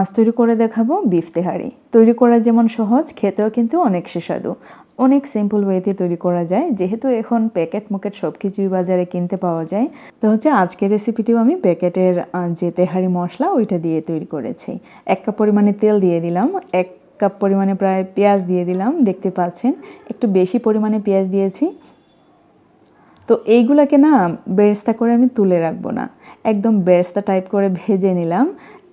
আজ তৈরি করে দেখাবো বিফ তেহারি। তৈরি করা যেমন সহজ, খেতেও কিন্তু অনেক সুস্বাদু। অনেক সিম্পল ওয়েতে তৈরি করা যায়। যেহেতু এখন প্যাকেট মুকেট সব কিছুই বাজারে কিনতে পাওয়া যায়, তো হচ্ছে আজকের রেসিপিটিও আমি প্যাকেটের যে তেহারি মশলা, ওইটা দিয়ে তৈরি করেছি। এক কাপ পরিমাণে তেল দিয়ে দিলাম, এক কাপ পরিমাণে প্রায় পেঁয়াজ দিয়ে দিলাম, দেখতে পাচ্ছেন? একটু বেশি পরিমাণে পেঁয়াজ দিয়েছি। তো এইগুলাকে না, বেরেস্তা করে আমি তুলে রাখব না। একদম বেরেস্তা টাইপ করে ভেজে নিলাম।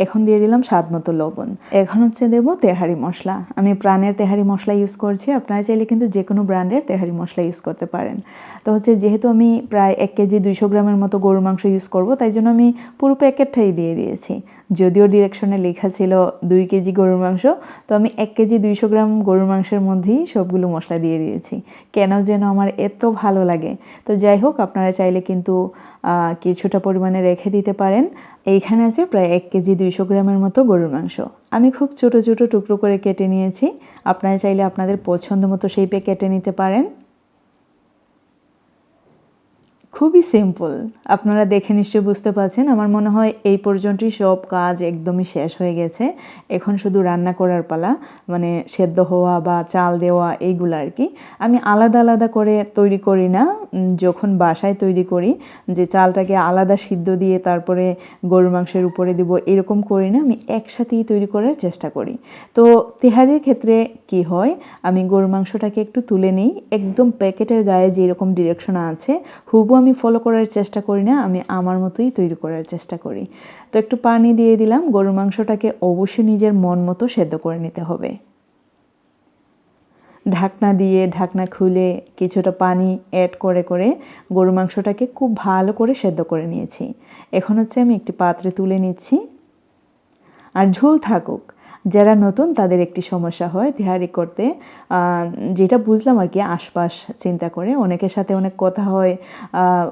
এখন দিয়ে দিলাম স্বাদ মতো লবণ। এখন হচ্ছে দেব তেহারি মশলা। আমি প্রাণের তেহারি মশলা ইউজ করছি। আপনারা চাইলে কিন্তু যে কোনো ব্র্যান্ডের তেহারি মশলা ইউজ করতে পারেন। তো হচ্ছে যেহেতু আমি প্রায় এক কেজি দুইশো গ্রামের মতো গরুর মাংস ইউজ করব, তাই জন্য আমি পুরো প্যাকেটটাই দিয়ে দিয়েছি। যদিও ডিরেকশনে লেখা ছিল দুই কেজি গরুর মাংস, তো আমি এক কেজি দুইশো গ্রাম গরুর মাংসের মধ্যেই সবগুলো মশলা দিয়ে দিয়েছি। কেন যেন আমার এত ভালো লাগে। তো যাই হোক, আপনারা চাইলে কিন্তু কিছুটা পরিমাণে রেখে দিতে পারেন। এইখানে আছে প্রায় এক কেজি দুইশো গ্রামের মতো গরুর মাংস। আমি খুব ছোট ছোট টুকরো করে কেটে নিয়েছি। আপনারা চাইলে আপনাদের পছন্দ মতো শেপে কেটে নিতে পারেন। খুবই সিম্পল আপনারা দেখে নিশ্চয়ই বুঝতে পারছেন, আমার মনে হয় এই পর্যন্তই সব কাজ একদমই শেষ হয়ে গেছে। এখন শুধু রান্না করার পালা মানে সেদ্ধ হওয়া বা চাল দেওয়া এইগুলো আর কি। আমি আলাদা আলাদা করে তৈরি করি না যখন বাসায় তৈরি করি, যে চালটাকে আলাদা সিদ্ধ দিয়ে তারপরে গরুর মাংসের উপরে দিব, এরকম করি না, আমি একসাথেই তৈরি করার চেষ্টা করি। তো তেহারির ক্ষেত্রে কি হয়, আমি গরুর মাংসটাকে একটু তুলে নিই, একদম প্যাকেটের গায়ে যেরকম ডিরেকশন আছে হুবু আমি ফলো করার চেষ্টা করি না, আমি আমার মতোই তৈরি করার চেষ্টা করি। তো একটু পানি দিয়ে দিলাম, গরুর মাংসটাকে অবশ্যই নিজের মন মতো সেদ্ধ করে নিতে হবে। ঢাকনা দিয়ে ঢাকনা খুলে কিছুটা পানি অ্যাড করে করে গরু মাংসটাকে খুব ভালো করে সেদ্ধ করে নিয়েছি। এখন হচ্ছে আমি একটি পাত্রে তুলে নিচ্ছি। আর ঝোল থাকুক যারা নতুন, তাদের একটি সমস্যা হয় তেহারি করতে। যেটা বুঝলাম আর কি, আশপাশ চিন্তা করে। অনেকের সাথে অনেক কথা হয়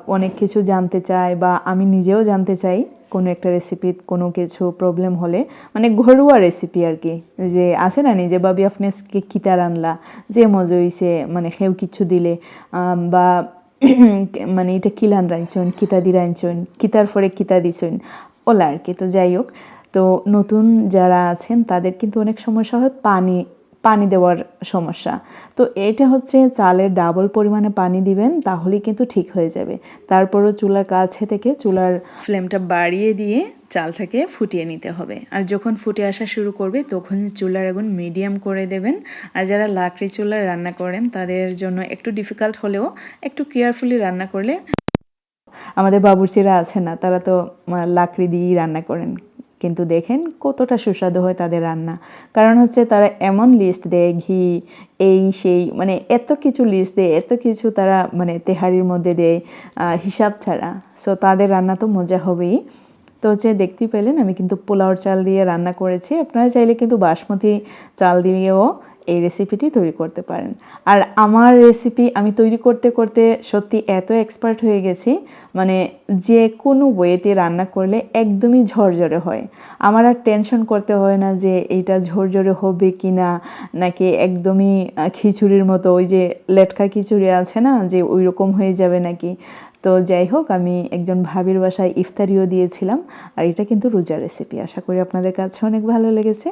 অনেক কিছু জানতে চায় বা আমি নিজেও জানতে চাই কোনো একটা রেসিপি কোনো কিছু প্রবলেম হলে। মানে ঘরোয়া রেসিপি আর কি। যে আছে না, নিজে বাবি আপনি কিতা রানলা যে মজা হইছে মানে সেও কিছু দিলে। বা মানে এটা কিলান রাঁধছন কিতা দি রাঁধছন কিতার পরে কিতা দিছন? ওলা আর কি, তো যাই হোক। তো নতুন যারা আছেন, তাদের কিন্তু অনেক সমস্যা হয় পানি পানি দেওয়ার সমস্যা। তো এটা হচ্ছে চালের ডাবল পরিমাণে পানি দিবেন, তাহলেই কিন্তু ঠিক হয়ে যাবে। তারপরও চুলার কাছে থেকে চুলার ফ্লেমটা বাড়িয়ে দিয়ে চালটাকে ফুটিয়ে নিতে হবে। আর যখন ফুটে আসা শুরু করবে, তখন চুলার আগুন মিডিয়াম করে দেবেন। আর যারা লাকড়ি চুলায় রান্না করেন, তাদের জন্য একটু ডিফিকাল্ট হলেও একটু কেয়ারফুলি রান্না করলে আমাদের বাবুর্চিরা আছে না, তারা তো লাকড়ি দিয়েই রান্না করেন। কিন্তু দেখেন কতটা সুস্বাদু হয় তাদের রান্না। কারণ হচ্ছে তারা এমন লিস্ট দেয়, ঘি, এই, সেই মানে এত কিছু লিস্ট দেয়, এত কিছু তারা মানে তেহারির মধ্যে দেয় হিসাব ছাড়া। সো তাদের রান্না তো মজা হবেই। তো হচ্ছে দেখতে পেলেন, আমি কিন্তু পোলাওর চাল দিয়ে রান্না করেছি। আপনারা চাইলে কিন্তু বাসমতি চাল দিয়েও এই রেসিপিটি তৈরি করতে পারেন। আর আমার রেসিপি আমি তৈরি করতে করতে সত্যি এত এক্সপার্ট হয়ে গেছি মানে যে কোনো ওয়েতে রান্না করলে একদমই ঝরঝরে হয়। আমার আর টেনশন করতে হয় না যে এইটা ঝরঝরে হবে কি না নাকি একদমই খিচুড়ির মতো ওই যে লেটকা খিচুড়ি আছে না, যে ওই রকম হয়ে যাবে নাকি। তো যাই হোক, আমি একজন ভাবির বাসায় ইফতারিও দিয়েছিলাম, আর এটা কিন্তু রোজা রেসিপি আশা করি আপনাদের কাছে অনেক ভালো লেগেছে।